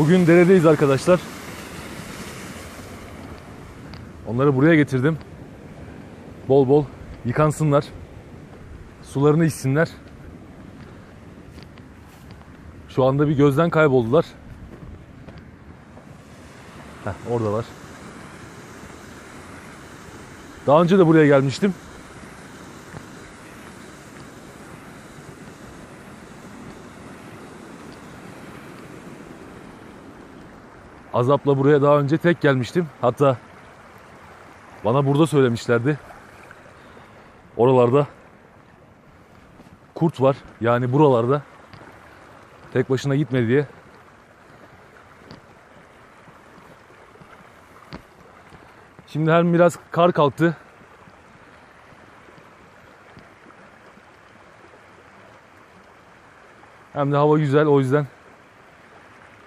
Bugün deredeyiz arkadaşlar. Onları buraya getirdim. Bol bol yıkansınlar. Sularını içsinler. Şu anda bir gözden kayboldular. Heh, oradalar. Daha önce de buraya gelmiştim. Azap'la buraya daha önce tek gelmiştim. Hatta bana burada söylemişlerdi. Oralarda kurt var. Yani buralarda tek başına gitme diye. Şimdi hem biraz kar kalktı. Hem de hava güzel o yüzden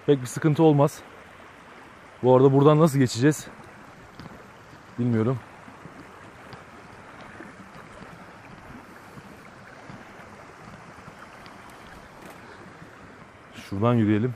pek bir sıkıntı olmaz. Bu arada buradan nasıl geçeceğiz? Bilmiyorum. Şuradan yürüyelim.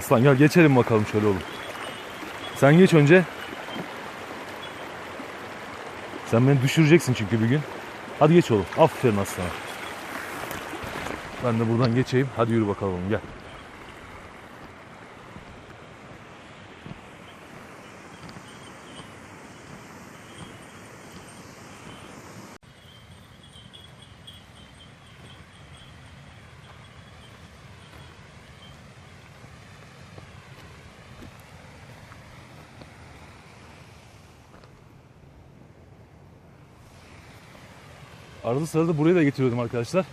Aslan gel geçelim bakalım şöyle oğlum. Sen geç önce. Sen beni düşüreceksin çünkü bir gün. Hadi geç oğlum. Aferin aslan. Ben de buradan geçeyim. Hadi yürü bakalım gel. Arada sırada buraya da getiriyordum arkadaşlar.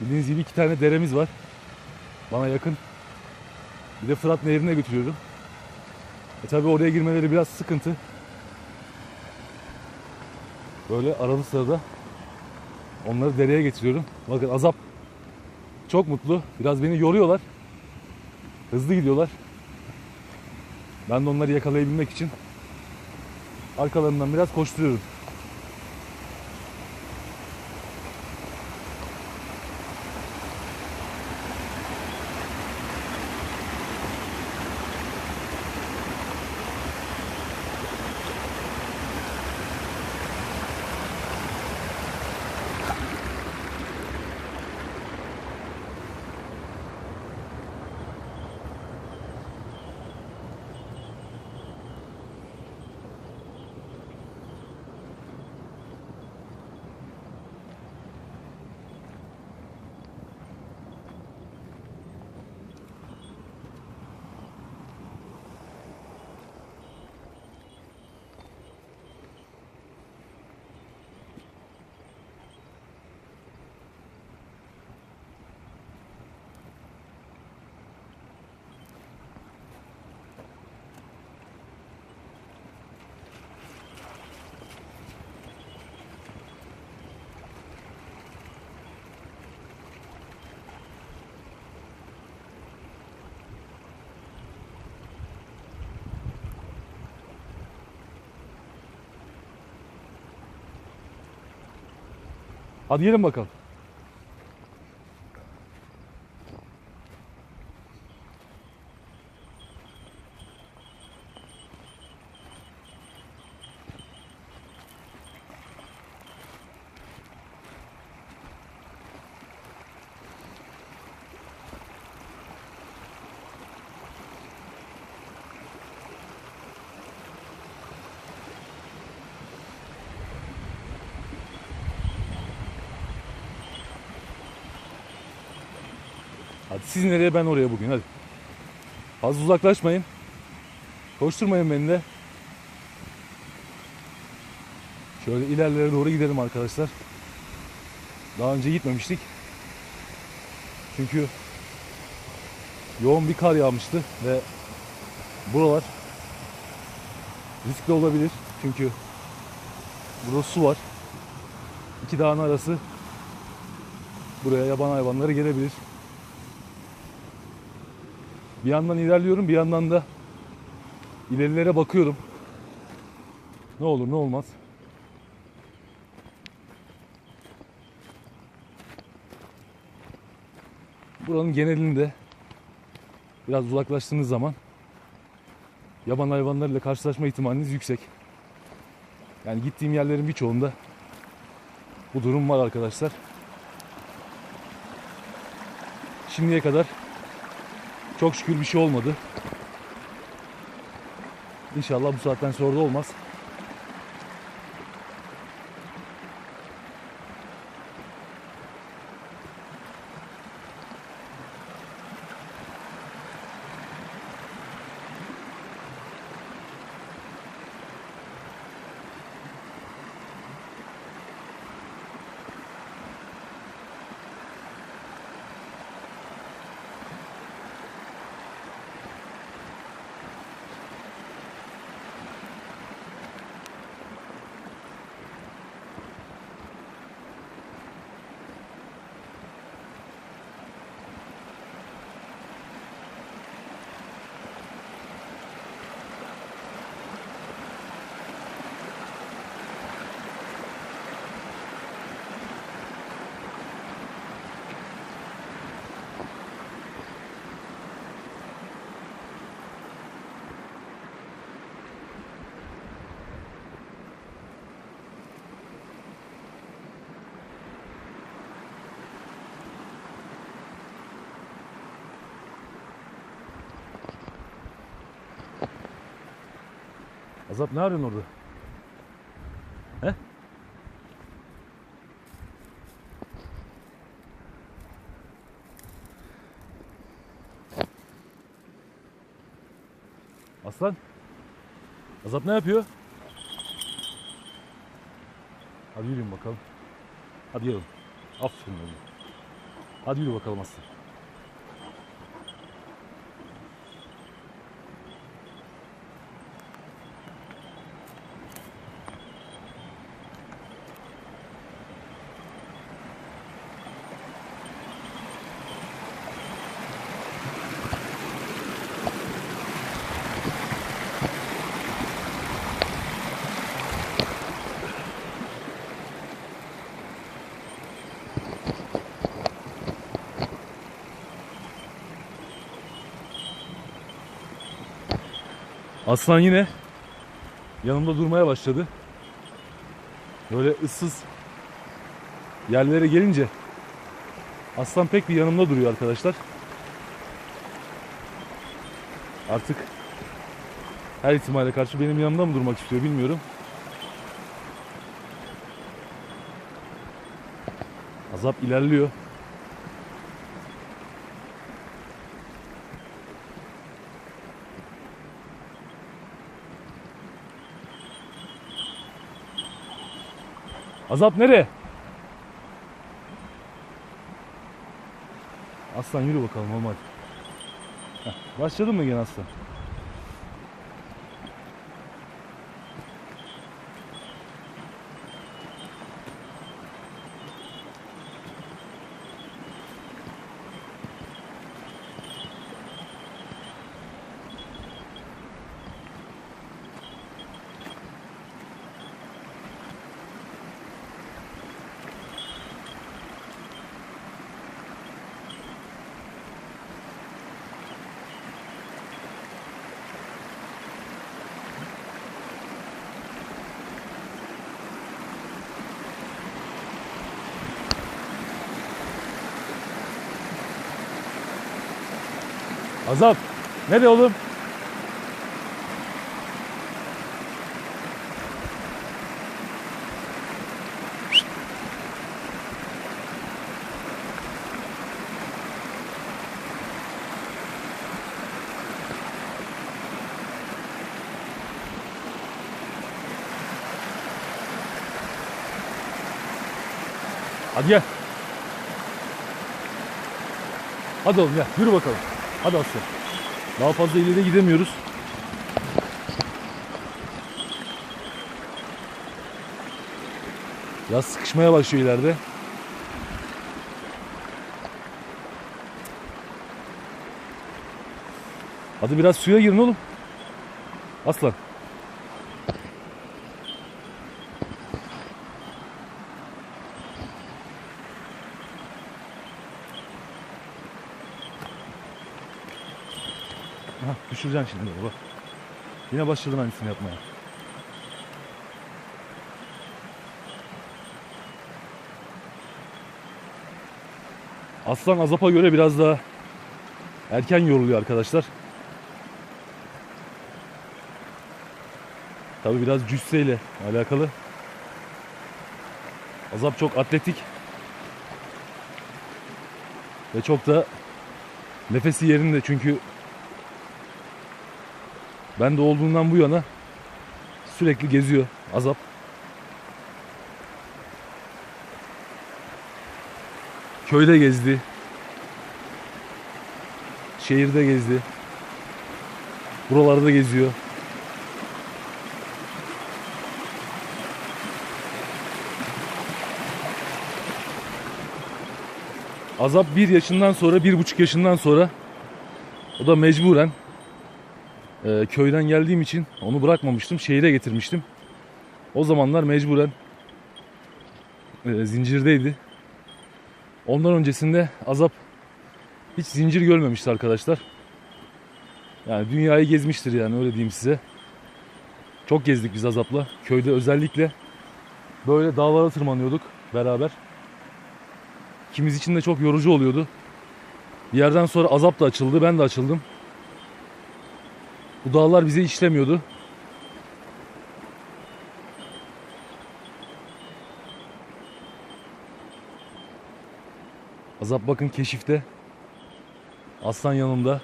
Bildiğiniz gibi iki tane deremiz var. Bana yakın. Bir de Fırat Nehri'ne götürüyorum. E tabi oraya girmeleri biraz sıkıntı. Böyle arada sırada onları dereye getiriyorum. Bakın azap çok mutlu. Biraz beni yoruyorlar. Hızlı gidiyorlar. Ben de onları yakalayabilmek için arkalarından biraz koşturuyorum. Hadi gelin bakalım. Siz nereye ben oraya bugün hadi. Fazla uzaklaşmayın. Koşturmayın beni de. Şöyle ilerlere doğru gidelim arkadaşlar. Daha önce gitmemiştik. Çünkü yoğun bir kar yağmıştı ve buralar riskli olabilir. Çünkü burada su var. İki dağın arası buraya yaban hayvanları gelebilir. Bir yandan ilerliyorum bir yandan da ilerilere bakıyorum. Ne olur ne olmaz. Buranın genelinde biraz uzaklaştığınız zaman yaban hayvanlarıyla karşılaşma ihtimaliniz yüksek. Yani gittiğim yerlerin birçoğunda bu durum var arkadaşlar. Şimdiye kadar çok şükür bir şey olmadı. İnşallah bu saatten sonra da olmaz. Azap ne arıyorsun orada? He? Aslan? Azap ne yapıyor? Hadi yürüyün bakalım. Hadi yürü. Aferin oğlum. Hadi yürü bakalım aslan. Aslan yine yanımda durmaya başladı. Böyle ıssız yerlere gelince aslan pek bir yanımda duruyor arkadaşlar. Artık her ihtimale karşı benim yanımda mı durmak istiyor bilmiyorum. Azap ilerliyor. Azap nereye? Aslan yürü bakalım olmaz. Heh, başladın mı gene aslan? Azap nereye oğlum? Hadi gel. Hadi oğlum gel yürü bakalım. Hadi Asya. Daha fazla ileri gidemiyoruz. Biraz sıkışmaya başlıyor ileride. Hadi biraz suya girin oğlum. Aslan. Aha, düşüreceksin şimdi bak. Yine başladın aynısını yapmaya. Aslan Azap'a göre biraz daha erken yoruluyor arkadaşlar. Tabi biraz cüsseyle alakalı. Azap çok atletik. Ve çok da nefesi yerinde çünkü ben de olduğundan bu yana sürekli geziyor Azap. Köyde gezdi. Şehirde gezdi. Buralarda geziyor. Azap bir yaşından sonra, bir buçuk yaşından sonra o da mecburen e, köyden geldiğim için onu bırakmamıştım. Şehire getirmiştim. O zamanlar mecburen e, zincirdeydi. Ondan öncesinde Azap hiç zincir görmemişti arkadaşlar. Yani dünyayı gezmiştir yani öyle diyeyim size. Çok gezdik biz Azap'la. Köyde özellikle böyle dağlara tırmanıyorduk beraber. İkimiz için de çok yorucu oluyordu. Bir yerden sonra Azap da açıldı, ben de açıldım. Bu dağlar bize işlemiyordu. Azap bakın keşifte. Aslan yanımda.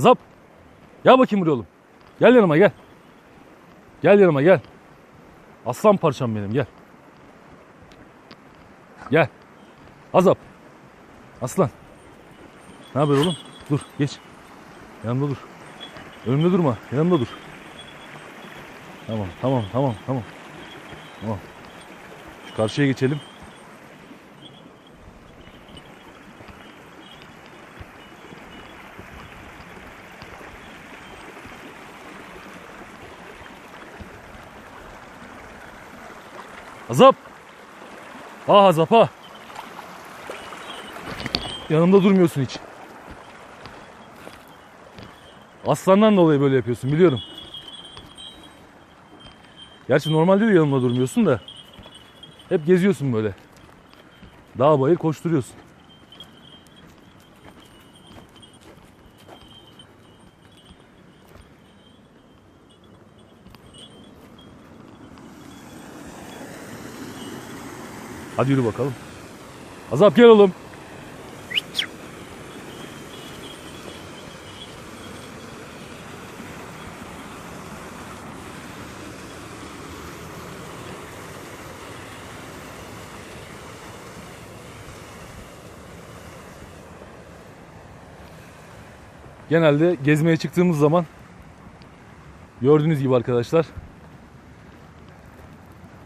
Azap. Gel bakayım buraya oğlum. Gel yanıma gel. Gel yanıma gel. Aslan parçam benim gel. Gel. Azap. Aslan. Ne haber oğlum? Dur geç. Yanımda dur. Önümde durma. Yanımda dur. Tamam tamam tamam tamam. Tamam. Şu karşıya geçelim. Azap. Ah Azap ha. Yanımda durmuyorsun hiç. Aslandan dolayı böyle yapıyorsun biliyorum. Gerçi normalde de yanımda durmuyorsun da. Hep geziyorsun böyle. Dağ bayır koşturuyorsun. Hadi yürü bakalım. Azap gel oğlum. Genelde gezmeye çıktığımız zaman gördüğünüz gibi arkadaşlar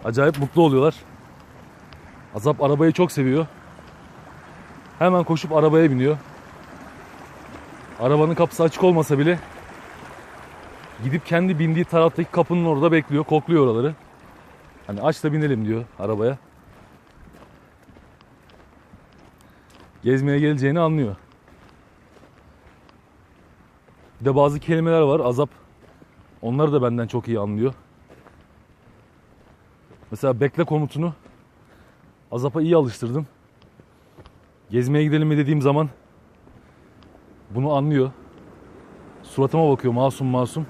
acayip mutlu oluyorlar. Azap arabayı çok seviyor. Hemen koşup arabaya biniyor. Arabanın kapısı açık olmasa bile gidip kendi bindiği taraftaki kapının orada bekliyor, kokluyor oraları. Hani aç da binelim diyor arabaya. Gezmeye geleceğini anlıyor. Bir de bazı kelimeler var. Azap onları da benden çok iyi anlıyor. Mesela bekle komutunu Azap'a iyi alıştırdım. Gezmeye gidelim mi dediğim zaman bunu anlıyor. Suratıma bakıyor masum masum.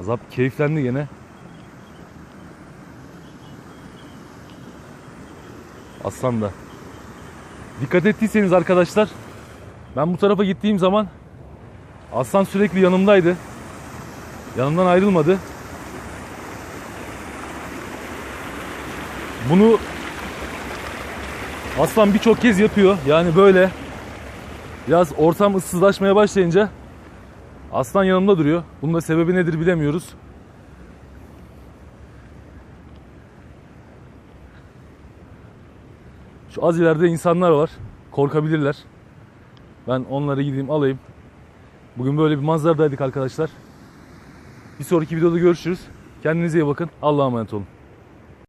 Azap keyiflendi gene. Aslan da. Dikkat ettiyseniz arkadaşlar ben bu tarafa gittiğim zaman Aslan sürekli yanımdaydı. Yanımdan ayrılmadı. Bunu Aslan birçok kez yapıyor. Yani böyle biraz ortam ıssızlaşmaya başlayınca Aslan yanımda duruyor. Bunun da sebebi nedir bilemiyoruz. Şu az ileride insanlar var. Korkabilirler. Ben onları gideyim alayım. Bugün böyle bir manzaradaydık arkadaşlar. Bir sonraki videoda görüşürüz. Kendinize iyi bakın. Allah'a emanet olun.